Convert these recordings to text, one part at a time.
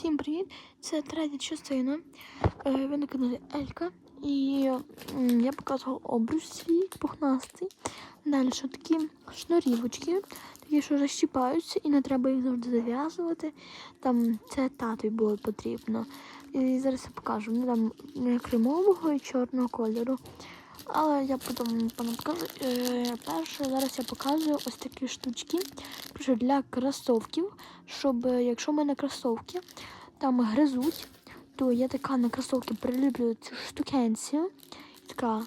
Всім привіт! Це третя частина. Е, Ви на каналі Елька. І я показував обруч свій пухнастий. Далі такі шнурівочки, такі, що розщіпаються і не треба їх завжди зав'язувати. Там це татові було потрібно. І зараз я покажу. Там кремового і чорного кольору. Але я потім пану покажу. Е, перше, зараз я показую ось такі штучки для кросовків, щоб е, якщо в мене кросовки там гризуть, то я така на кросовки приліплю цю штукенцію. Така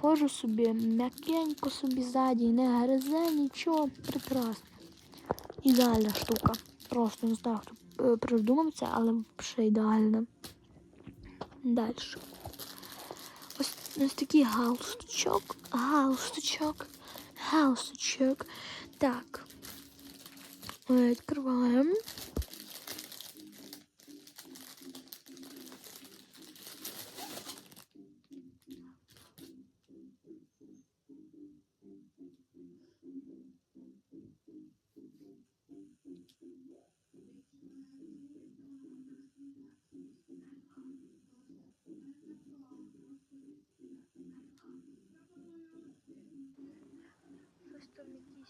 ходжу собі, м'якенько собі ззаді, не гризе, нічого, прекрасно. Ідеальна штука. Просто не знаю, хто е, придумав це, але ще ідеальна. Далі. Ось, нас такий галстучок, галстучок, галстучок. Так. Відкриваємо.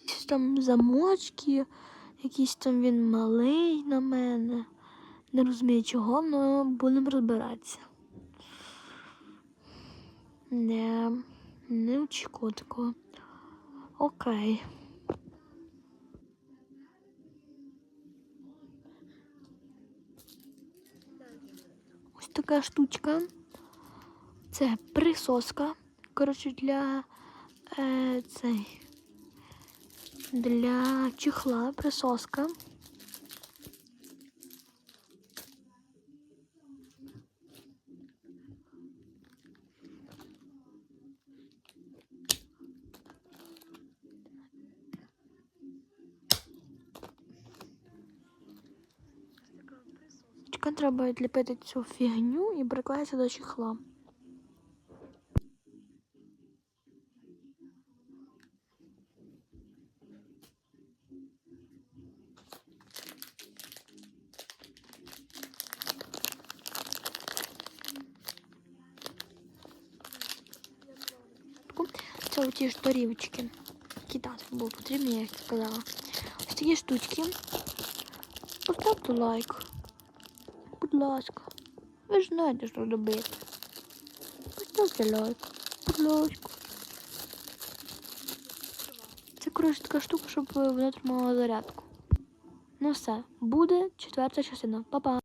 Якісь там замочки, якийсь там він малий на мене. Не розумію чого, але будемо розбиратися. Не, не очікував такого. Окей. Ось така штучка. Це присоска. Коротше, для е, цей. Для чехла присоска. Треба відліпити цю фігню і приклеїти до чехла. Це оті ж дорівочки. Які дати було потрібні, як я сказала. Ось такі штучки. Поставте лайк. Будь ласка. Ви ж знаєте, що робити. Поставте лайк. Будь ласка. Це коротше така штука, щоб вона тримала зарядку. Ну все, буде четверта частина. Па-па.